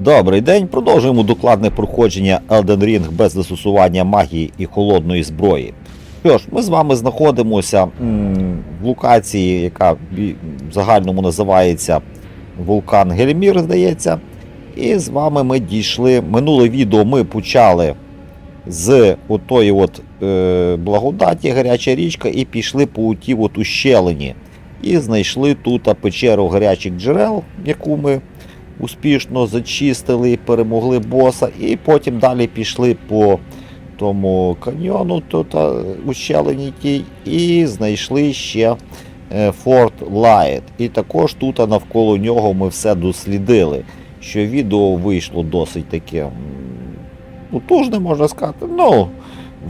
Добрий день. Продовжуємо докладне проходження Elden Ring без застосування магії і холодної зброї. Що ж, ми з вами знаходимося в локації, яка в загальному називається Вулкан Гельмір, здається. І з вами ми дійшли. Минуле відео ми почали з отої от е, благодаті, гаряча річка, і пішли по тій от ущелині. І знайшли тут печеру гарячих джерел, яку ми успішно зачистили, перемогли боса, і потім далі пішли по тому каньйону, тут а, ущелині тій, і знайшли ще е, Форт Лайт. І також тут навколо нього ми все дослідили. Що відео вийшло досить таке потужне, можна сказати. Ну,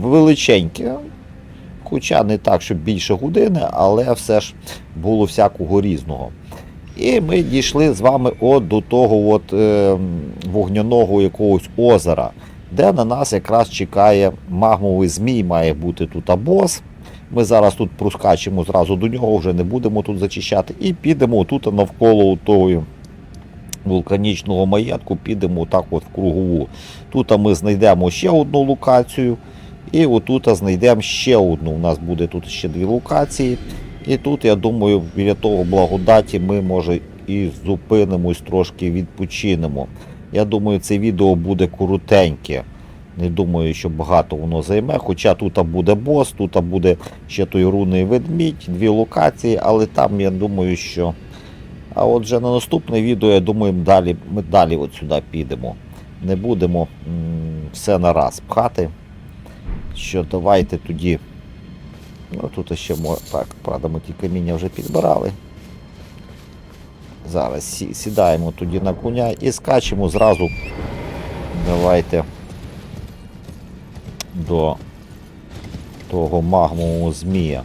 величеньке. Хоча не так, щоб більше години, але все ж було всякого різного. І ми дійшли з вами от до того от, е, вогняного якогось озера, де на нас якраз чекає магмовий змій, має бути тут бос. Ми зараз тут проскачемо зразу до нього, вже не будемо тут зачищати. І підемо тут навколо того вулканічного маєтку, підемо так от в кругову. Тут ми знайдемо ще одну локацію. І отут знайдемо ще одну. У нас буде тут ще дві локації. І тут, я думаю, біля того благодаті ми, може, і зупинимось, трошки відпочинемо. Я думаю, це відео буде коротеньке. Не думаю, що багато воно займе. Хоча тут буде бос, тут буде ще той рунний ведмідь, дві локації, але там я думаю, що. А от вже на наступне відео, я думаю, далі, ми далі от сюди підемо. Не будемо все на раз пхати. Що давайте тоді. Ну тут ще так, правда, ми ті каміння вже підбирали. Зараз сідаємо тоді на коня і скачемо зразу. Давайте до того магмового змія.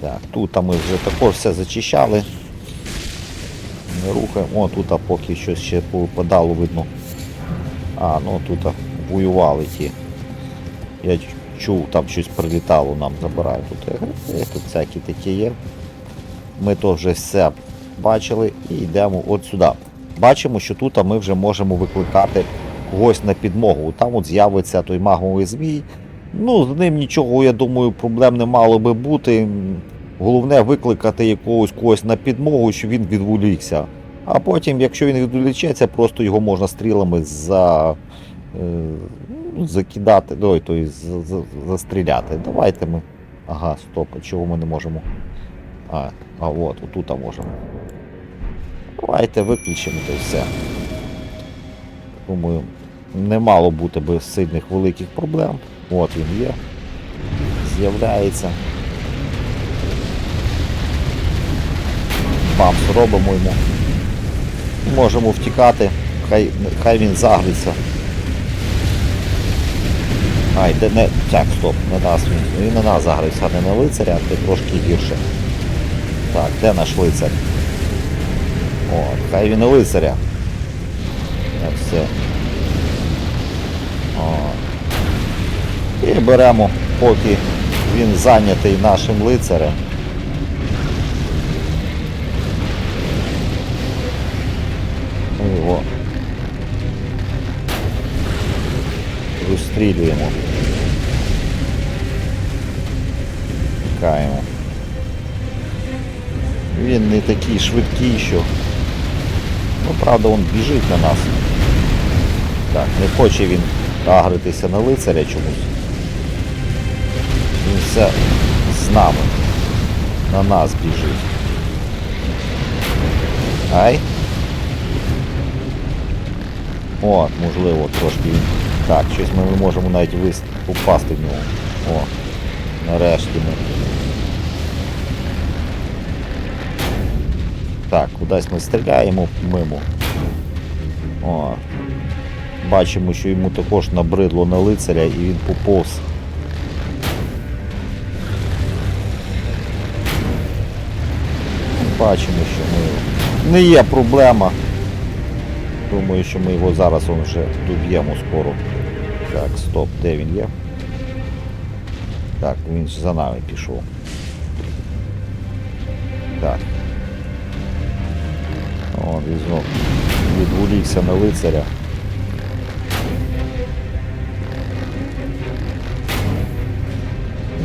Так, тут ми вже також все зачищали. Не рухаємо. О, тут поки щось ще повипадало, видно. А, ну тут воювали ті. Я чув, там щось прилітало, нам забирають тут. Тут всякі такі є. Ми то вже все бачили і йдемо от сюди. Бачимо, що тут ми вже можемо викликати когось на підмогу. Там от з'явиться той магмовий змій. Ну, з ним нічого, я думаю, проблем не мало би бути. Головне викликати якогось когось на підмогу, щоб він відволікся. А потім, якщо він відволічеться, просто його можна стрілами за, е, закидати, ой, то застріляти. Давайте ми. Ага, стоп, а чого ми не можемо? А, а от, отут можемо. Давайте виключимо то все. Думаю, не мало бути би сильних великих проблем. От він є. З'являється. Бамс робимо йому. Можемо втікати, хай, хай він загриться. Ай, де не. Так, стоп, не нас він. Він на нас загрився, а не на лицаря, це трошки гірше. Так, де наш лицар? О, хай він на лицаря. Так, все. О. І беремо, поки він зайнятий нашим лицарем. Його розстрілюємо. Тікаємо. Він не такий швидкий, що. Ну, правда, він біжить на нас. Так, не хоче він агритися на лицаря чомусь. Він все з нами. На нас біжить. Ай. От, можливо, трошки він. Так, щось ми можемо навіть вис... попасти в нього. О, нарешті ми. Так, кудись ми стріляємо мимо. О. Бачимо, що йому також набридло на лицаря і він поповз. Бачимо, що ми... не є проблема. Думаю, що ми його зараз он вже доб'ємо скоро. Так, стоп, де він є? Так, він за нами пішов. Так. Відволікся на лицаря.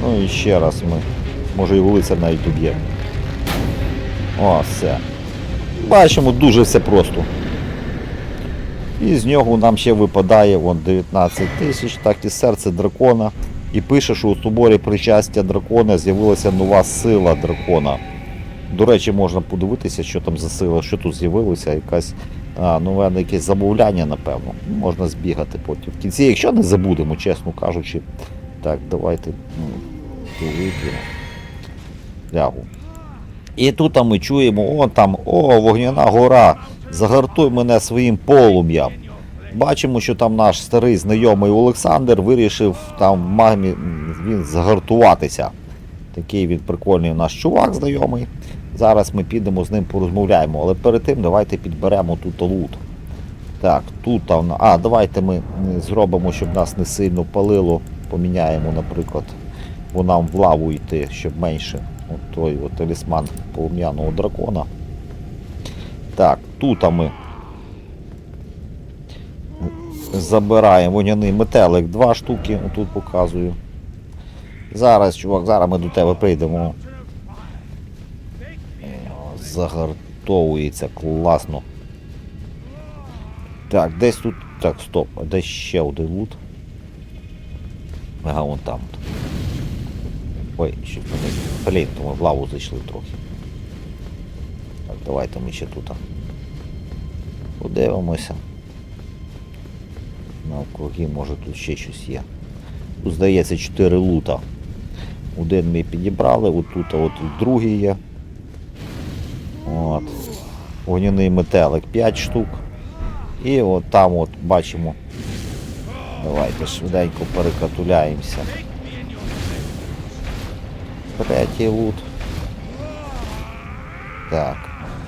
Ну і ще раз ми. Може і лицар навіть доб'є. О, все. Бачимо, дуже все просто. І з нього нам ще випадає вон 19 тисяч, так і серце дракона. І пише, що у соборі причастя дракона з'явилася нова сила дракона. До речі, можна подивитися, що там за сила, що тут з'явилося, якась а, нове якесь замовляння, напевно. Можна збігати потім. В кінці, якщо не забудемо, чесно кажучи. Так, давайте ну. Лягу. І тут ми чуємо, о там, о, вогняна гора, загартуй мене своїм полум'ям. Бачимо, що там наш старий знайомий Олександр вирішив там в магмі він загартуватися. Такий він прикольний наш чувак знайомий. Зараз ми підемо з ним порозмовляємо, але перед тим давайте підберемо тут лут. Так, тут. А, давайте ми зробимо, щоб нас не сильно палило. Поміняємо, наприклад, бо нам в лаву йти, щоб менше. От той от талісман полум'яного дракона. Так, тут ми забираємо вогняний метелик, два штуки, отут показую. Зараз, чувак, зараз ми до тебе прийдемо. Загартовується класно. Так, десь тут. Так, стоп, а десь ще один лут. Ага, вон там. Ой, ще вони. Блін, то ми в лаву зайшли трохи. Так, давайте ми ще тут. Подивимося. Навкруги, може тут ще щось є. Тут здається 4 лута. Один ми підібрали, отут, а от другий є. Вогняний метелик 5 штук. І от там от бачимо. Давайте швиденько перекатуляємося. Третій лут. Так.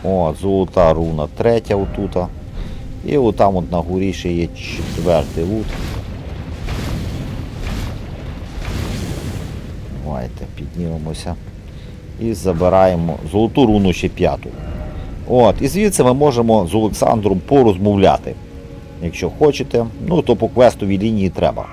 О, золота руна. Третя отута. І отам от на горі ще є четвертий лут. Давайте піднімемося. І забираємо золоту руну ще п'яту. От, і звідси ми можемо з Олександром порозмовляти. Якщо хочете, ну то по квестовій лінії треба.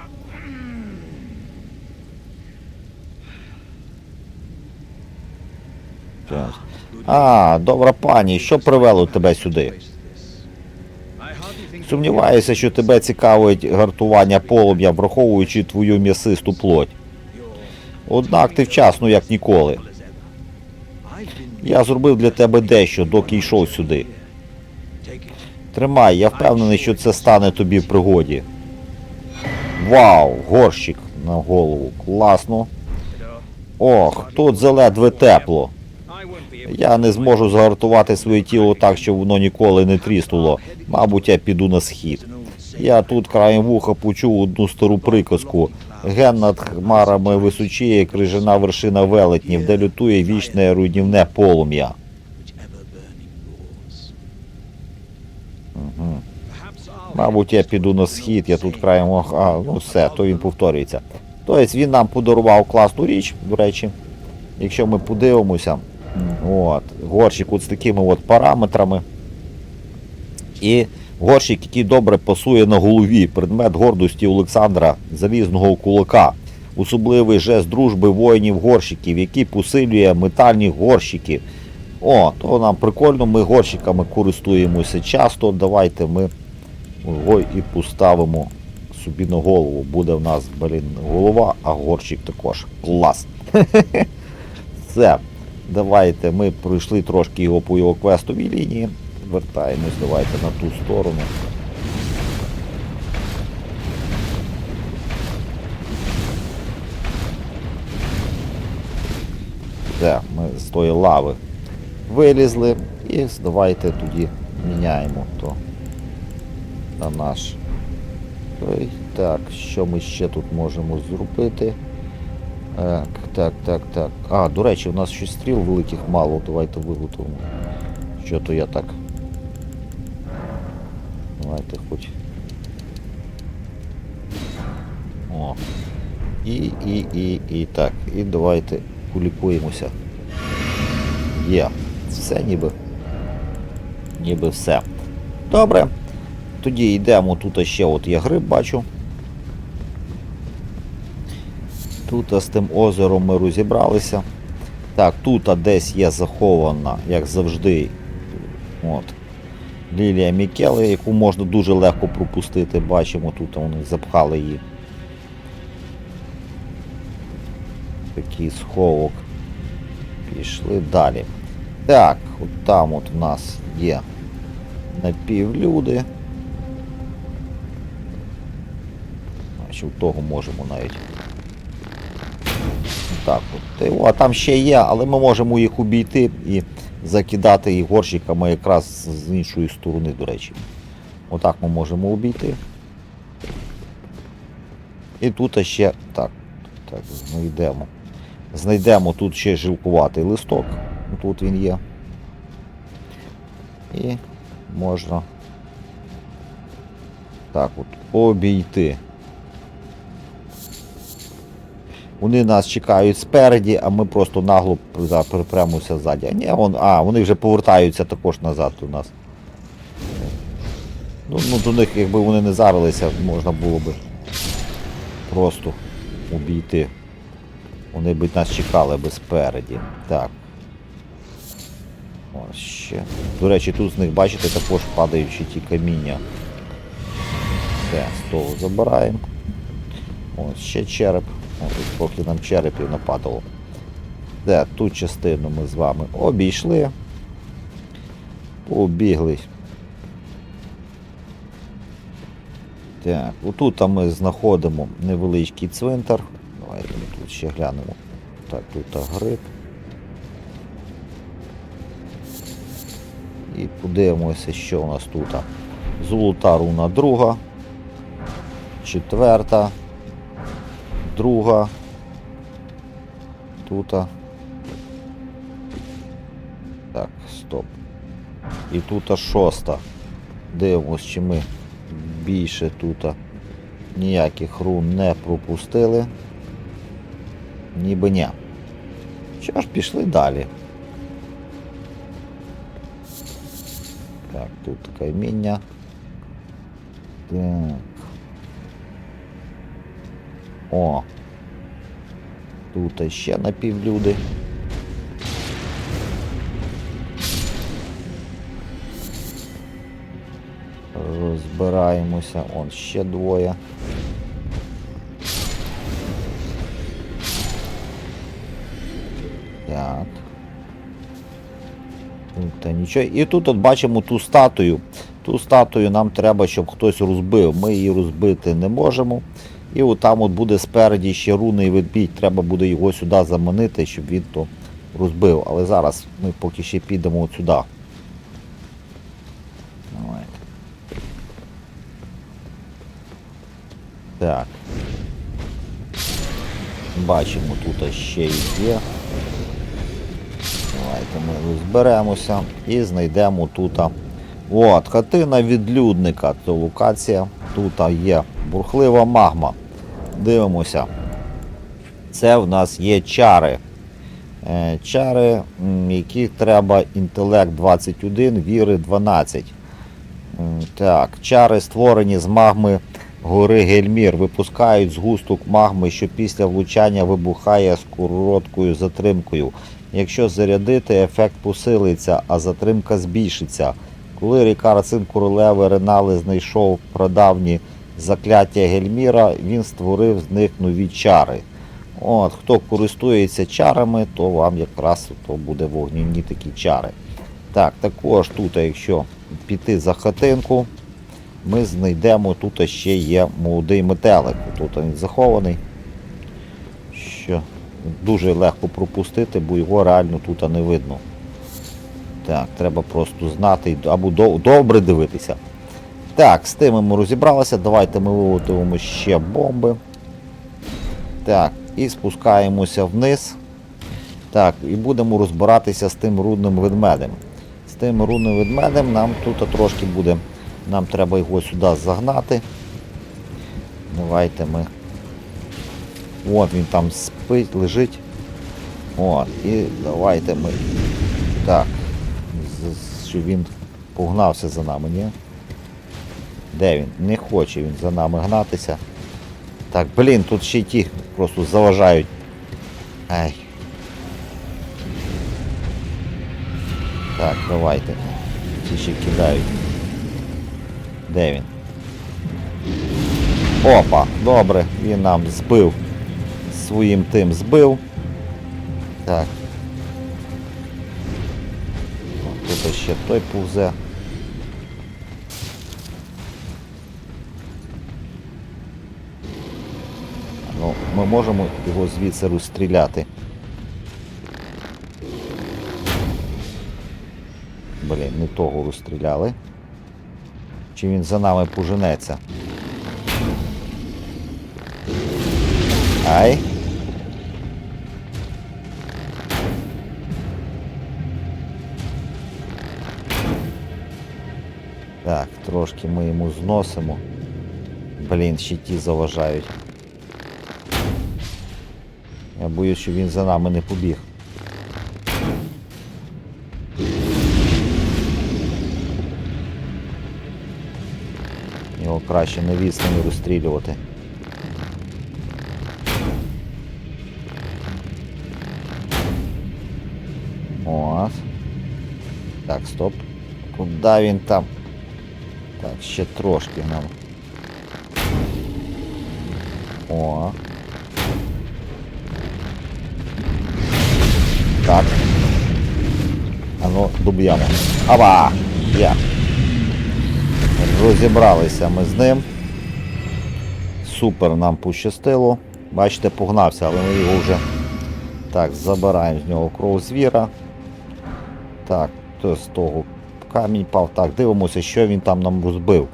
А, добра пані, що привело тебе сюди? Сумніваюся, що тебе цікавить гартування полум'я, враховуючи твою м'ясисту плоть. Однак ти вчасно, як ніколи. Я зробив для тебе дещо, доки йшов сюди. Тримай, я впевнений, що це стане тобі в пригоді. Вау, горщик на голову. Класно. Ох, тут заледве тепло. Я не зможу загартувати своє тіло так, щоб воно ніколи не тріснуло. Мабуть, я піду на схід. Я тут краєм вуха почув одну стару приказку. Ген над хмарами височіє крижана вершина велетнів, де лютує вічне руйнівне полум'я. Угу. Мабуть, я піду на схід, я тут краєм. А, ну все, то він повторюється. Тобто він нам подарував класну річ, до речі. Якщо ми подивимося, От, горщик от з такими от параметрами. І горщик, який добре пасує на голові, предмет гордості Олександра залізного кулака. Особливий жест дружби воїнів горщиків, який посилює метальні горщики. О, то нам прикольно, ми горщиками користуємося часто. Давайте ми його і поставимо собі на голову. Буде в нас, блін, голова, а горщик також. Клас. Все. Давайте ми пройшли трошки його по його квестовій лінії. Вертаємось, давайте на ту сторону. Все, ми з тої лави вилізли і давайте тоді міняємо то на наш. той. Так, що ми ще тут можемо зробити? Так, так, так, так. А, до речі, у нас ще стріл великих мало, давайте виготовимо. Що то я так. Давайте хоч. О. І, і, і, і так. І давайте полікуємося. Є. Все ніби. Ніби все. Добре. Тоді йдемо, тут ще от є гриб, бачу. Тут з тим озером ми розібралися. Так, тут десь є захована, як завжди, от, Лілія Мікеле, яку можна дуже легко пропустити. Бачимо, тут вони запхали її. Такий сховок. Пішли далі. Так, от там от в нас є напівлюди. Значить, у того можемо навіть. Так, от. А там ще є, але ми можемо їх обійти і закидати їх горщиками якраз з іншої сторони, до речі. Отак ми можемо обійти. І тут ще. Так, так, знайдемо. Знайдемо тут ще жилкуватий листок. Тут він є. І можна так от обійти. Вони нас чекають спереді, а ми просто нагло припремося ззаді. Ні, вон, а, вони вже повертаються також назад до нас. Ну, ну до них, якби вони не зарилися, можна було би просто обійти. Вони б нас чекали би спереді. Так. Ось ще. До речі, тут з них, бачите, також падаючі ті каміння. Все, з забираємо. Ось ще череп. Тут поки нам черепів нападало. Де, ту частину ми з вами обійшли. Побігли. Так, отут ми знаходимо невеличкий цвинтар. Давайте ми тут ще глянемо. Так, тут гриб. І подивимося, що у нас тут. Золота руна друга. Четверта. Друга. Тут. Так, стоп. І тут шоста. Дивимось, чи ми більше тут ніяких рун не пропустили. Ніби ні. Що ж, пішли далі. Так, тут каміння. Так. О. Тут ще напівлюди. Розбираємося. Он ще двоє. Так. Та нічого. І тут от бачимо ту статую. Ту статую нам треба, щоб хтось розбив. Ми її розбити не можемо. І от там от буде спереді ще рунний ведмідь. Треба буде його сюди заманити, щоб він то розбив. Але зараз ми поки ще підемо от сюди. Давайте. Так. Бачимо, тут ще є. Давайте ми розберемося і знайдемо тут. От, хатина відлюдника. Це локація. Тут є бурхлива магма. Дивимося. Це в нас є чари. Е, Чари, які треба інтелект 21, віри 12. Так, чари створені з магми гори Гельмір. Випускають згусток магми, що після влучання вибухає з короткою затримкою. Якщо зарядити, ефект посилиться, а затримка збільшиться. Коли Рікар, син королеви Ренали, знайшов прадавні закляття Гельміра, він створив з них нові чари. От, Хто користується чарами, то вам якраз то буде вогняні такі чари. Так, також тут, якщо піти за хатинку, ми знайдемо, тут ще є молодий метелик. Тут він захований. Що дуже легко пропустити, бо його реально тут не видно. Так, треба просто знати або добре дивитися. Так, з тими ми розібралися. Давайте ми виготовимо ще бомби. Так, і спускаємося вниз. Так, і будемо розбиратися з тим рудним ведмедем. З тим рудним ведмедем нам тут трошки буде. Нам треба його сюди загнати. Давайте ми. От він там спить, лежить. От, і давайте ми. Так. Щоб він погнався за нами, ні? Де він? Не хоче він за нами гнатися. Так, блін, тут ще й ті просто заважають. Ай. Так, давайте. Ті ще кидають. Де він? Опа, добре, він нам збив. Своїм тим збив. Так. Тут ще той повзе. Можемо його звідси розстріляти. Блін, не того розстріляли. Чи він за нами поженеться? Ай. Так, трошки ми йому зносимо. Блін, ще ті заважають. Я боюсь, що він за нами не побіг. Його краще на відстані розстрілювати. От. Так, стоп. Куда він там? Так, ще трошки нам. О. А ну, доб'ємо. Аба! Є. Розібралися ми з ним. Супер нам пощастило. Бачите, погнався, але ми його вже так, забираємо з нього кров звіра. Так, то з того камінь пав. Так, дивимося, що він там нам розбив.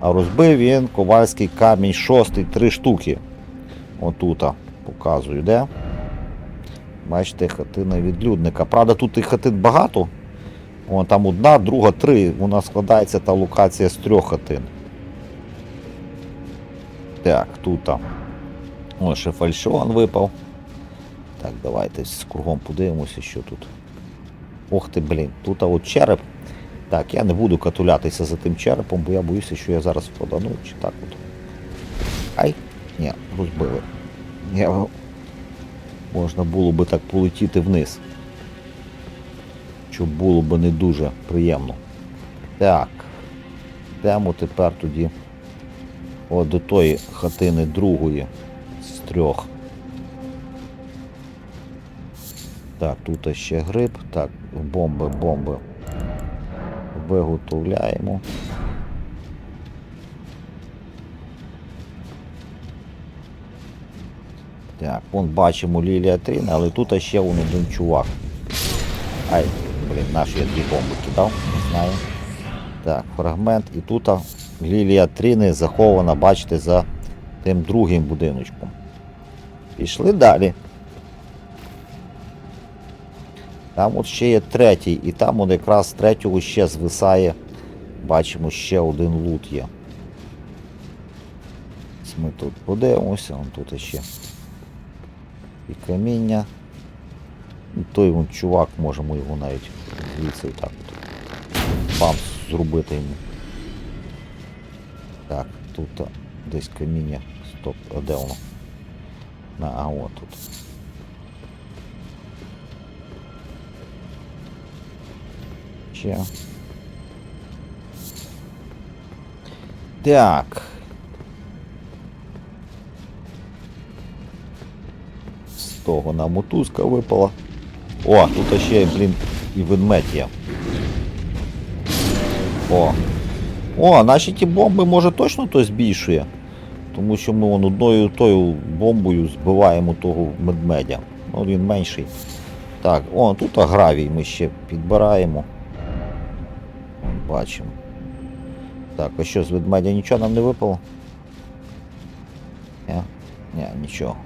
А розбив він ковальський камінь шостий, три штуки. Отута. Показую, де. Бачите, хатина відлюдника. Правда, тут і хатин багато. Вон там одна, друга, три. У нас складається та локація з трьох хатин. Так, тут. там. О, ще фальшион випав. Так, давайте з кругом подивимося, що тут. Ох ти, блін, тут от череп. Так, я не буду катулятися за тим черепом, бо я боюся, що я зараз впадану, чи так от. Ай, ні, розбили. Я... Можна було би так полетіти вниз. Що було би не дуже приємно. Так. Йдемо тепер тоді от до тої хатини другої з трьох. Так, тут ще гриб. Так, бомби, бомби. Виготовляємо. Так, вон бачимо Лілія Тріна, але тут ще вон один чувак. Ай, блін, наш я дві бомби кидав, не знаю. Так, фрагмент. І тут Лілія Тріни захована, бачите, за тим другим будиночком. Пішли далі. Там от ще є третій, і там от якраз з третього ще звисає. Бачимо, ще один лут є. Ми тут подивимося, вон тут ще і каміння. І той вон чувак, можемо його навіть звідси отак от. Бам зробити йому. Так, тут а, десь каміння. Стоп, а де воно? На, а от тут. Ще. Так. Того нам мотузка випала. О, тут ще, блін, і ведмедь є. О. О, наші ті бомби може точно то збільшує. Тому що ми вон одною тою бомбою збиваємо того медмедя. Ну він менший. Так, о, тут агравій ми ще підбираємо. Бачимо. Так, а що з ведмедя нічого нам не випало? Ні, Ні, нічого.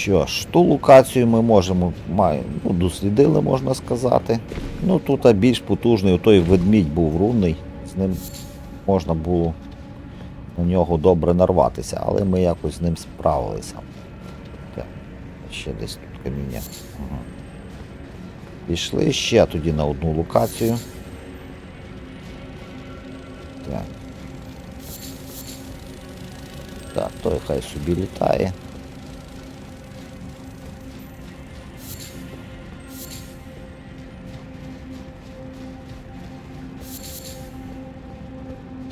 Що ж, ту локацію ми можемо, маємо, ну, дослідили, можна сказати. Ну тут більш потужний, той ведмідь був рунний, з ним можна було на нього добре нарватися, але ми якось з ним справилися. Так, ще десь тут каміння. Ага. Пішли ще тоді на одну локацію. Так. Так, той хай собі літає.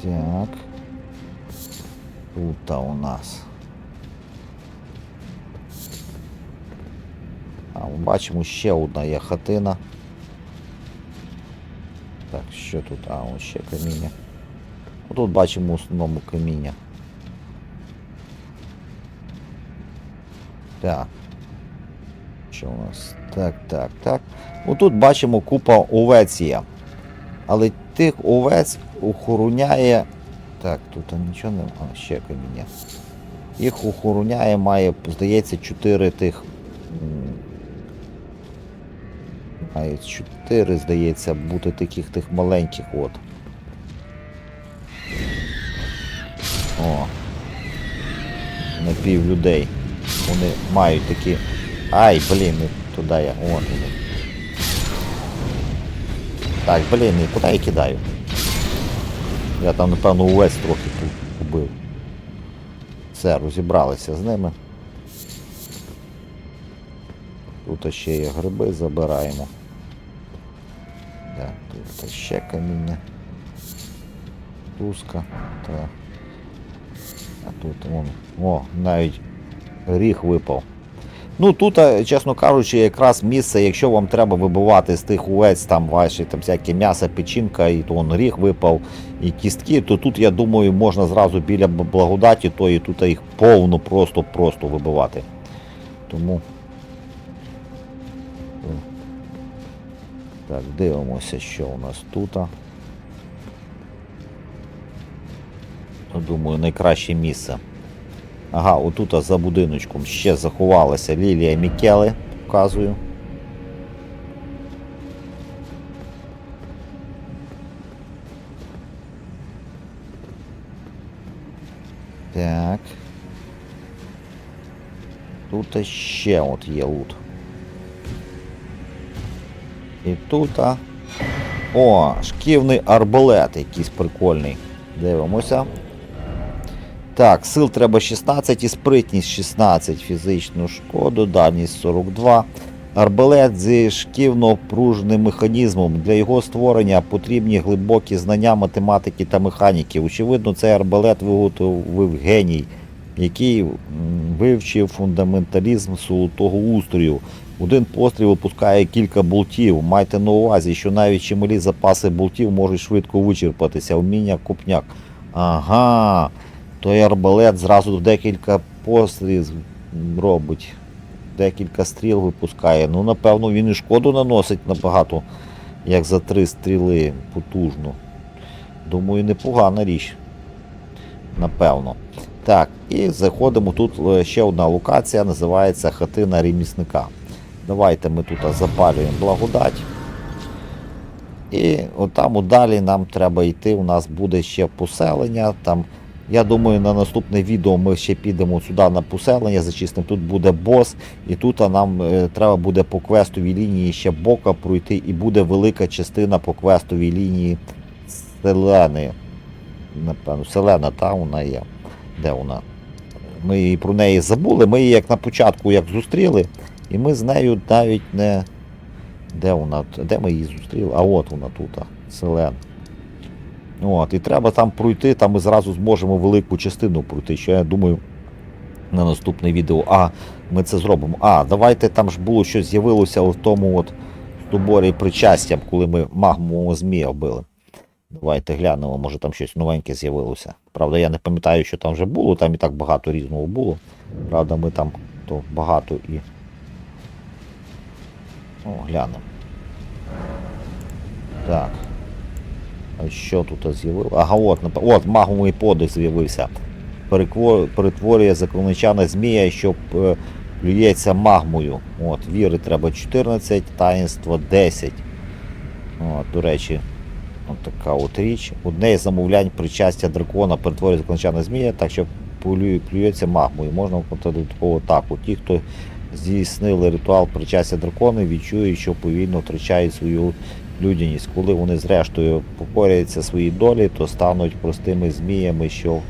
Так. Тут у нас. А, ми бачимо ще одна є хатина. Так, що тут? А, ось ще каміння. Тут бачимо в основному каміння. Так. Що у нас? Так, так, так. Ну тут бачимо купа овець є. Але тих овець охороняє. Так, тут нічого не. А, ще каміння. Їх охороняє, має, здається, 4 тих. Має 4, здається, бути таких тих маленьких от. О. Напів людей. Вони мають такі. Ай, блін, туди я. Вон вони. Так, блін, і куди я кидаю? Я там, напевно, увесь трохи побив. Все, розібралися з ними. Тут ще є гриби, забираємо. Так, тут ще каміння. Туска. Так. А тут вон. О, навіть ріг випав. Ну тут, е, чесно кажучи, якраз місце, якщо вам треба вибивати з тих овець, там ваші там всякі м'ясо, печінка, і то вон ріг випав, і кістки, то тут, я думаю, можна зразу біля благодаті, то і тут їх повно просто-просто вибивати. Тому. Так, дивимося, що у нас тут. Ну, Думаю, найкраще місце. Ага, отут за будиночком ще заховалася Лілія Мікели, показую. Так. Тут ще от є лут. І тут. О, шківний арбалет якийсь прикольний. Дивимося. Так, сил треба 16 і спритність 16, фізичну шкоду, дальність 42. Арбалет зі шківно-пружним механізмом. Для його створення потрібні глибокі знання математики та механіки. Очевидно, цей арбалет виготовив геній, який вивчив фундаменталізм сулутого устрою. Один постріл випускає кілька болтів. Майте на увазі, що навіть чималі запаси болтів можуть швидко вичерпатися. Вміння купняк. Ага. Той арбалет зразу декілька пострілів робить. Декілька стріл випускає. Ну, напевно, він і шкоду наносить набагато, як за три стріли потужно. Думаю, непогана річ. Напевно. Так, і заходимо. Тут е, ще одна локація, називається хатина ремісника. Давайте ми тут запалюємо благодать. І отам далі нам треба йти. У нас буде ще поселення. Там, я думаю, на наступне відео ми ще підемо сюди на поселення, зачистимо. Тут буде бос, і тут нам е, треба буде по квестовій лінії ще бока пройти, і буде велика частина по квестовій лінії Селени. Напевно, Селена, та вона є. Де вона? Ми її- про неї забули. Ми її як на початку як зустріли, і ми з нею навіть не. Де вона? Де ми її зустріли? А от вона тут, а, Селен. От, і треба там пройти, там ми зразу зможемо велику частину пройти, що я думаю на наступне відео. А, ми це зробимо. А, давайте там ж було щось з'явилося в тому от стоборі причастям, коли ми магмового змія били. Давайте глянемо, може там щось новеньке з'явилося. Правда, я не пам'ятаю, що там вже було, там і так багато різного було. Правда, ми там то багато і. О, глянемо. Так. Що тут з'явилося? Ага, от, от магмовий подих з'явився. Перетворює заколнича на змія, що е, плюється магмою. От, віри треба 14, таїнство 10. От, до речі, от така от річ. Одне із замовлянь причастя дракона перетворює заколнича на змія, так що плюється магмою. Можна додаткову атаку. Ті, хто здійснили ритуал причастя дракона, відчують, що повільно втрачають свою людяність. Коли вони зрештою покоряться своїй долі, то стануть простими зміями, що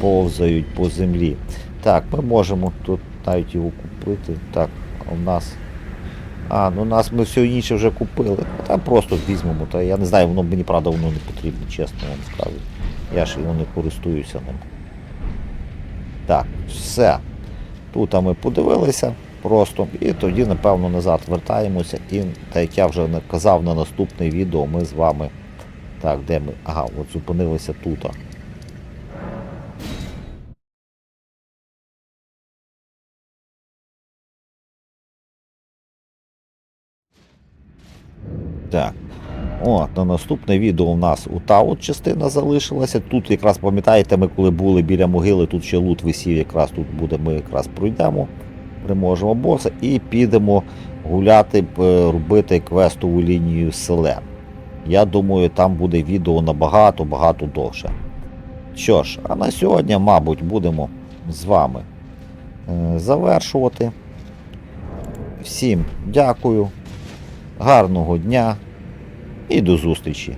повзають по землі. Так, ми можемо тут навіть його купити. Так, у нас. А, ну нас ми все інше вже купили. Там просто візьмемо. Та я не знаю, воно мені правда воно не потрібно, чесно вам скажу. Я ж його не користуюся ним. Так, все. Тут ми подивилися просто. І тоді, напевно, назад вертаємося. І, так як я вже казав на наступне відео, ми з вами. Так, де ми? Ага, от зупинилися тут. Так. От, на наступне відео у нас ота от частина залишилася. Тут якраз пам'ятаєте, ми коли були біля могили, тут ще лут висів, якраз тут буде, ми якраз пройдемо, переможемо боса і підемо гуляти, е, робити квестову лінію з селем. Я думаю, там буде відео набагато-багато довше. Що ж, а на сьогодні, мабуть, будемо з вами е, завершувати. Всім дякую, гарного дня і до зустрічі!